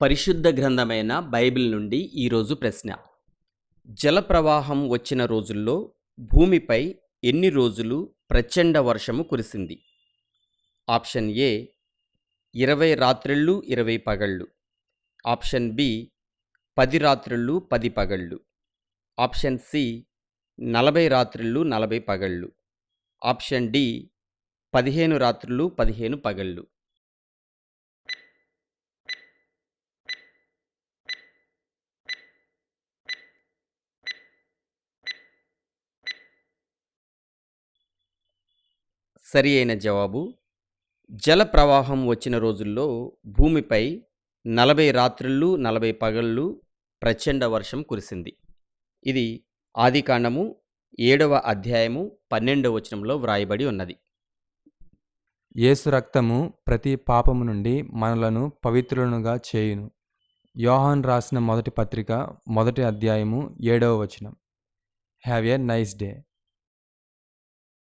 పరిశుద్ధ గ్రంథమైన బైబిల్ నుండి ఈరోజు ప్రశ్న. జలప్రవాహం వచ్చిన రోజుల్లో భూమిపై ఎన్ని రోజులు ప్రచండ వర్షము కురిసింది? ఆప్షన్ ఏ ఇరవై రాత్రిళ్ళు ఇరవై పగళ్ళు. ఆప్షన్ బి పది రాత్రిళ్ళు పది పగళ్ళు. ఆప్షన్ సి నలభై రాత్రిళ్ళు నలభై పగళ్ళు. ఆప్షన్ డి పదిహేను రాత్రులు పదిహేను పగళ్ళు. సరి అయిన జవాబు జల ప్రవాహం వచ్చిన రోజుల్లో భూమిపై నలభై రాత్రుళ్ళు నలభై పగళ్ళు ప్రచండ వర్షం కురిసింది. ఇది ఆదికాండము ఏడవ అధ్యాయము పన్నెండవ వచనంలో వ్రాయబడి ఉన్నది. యేసు రక్తము ప్రతి పాపము నుండి మనలను పవిత్రులనుగా చేయును. యోహాన్ రాసిన మొదటి పత్రిక మొదటి అధ్యాయము ఏడవ వచనం. Have a nice day.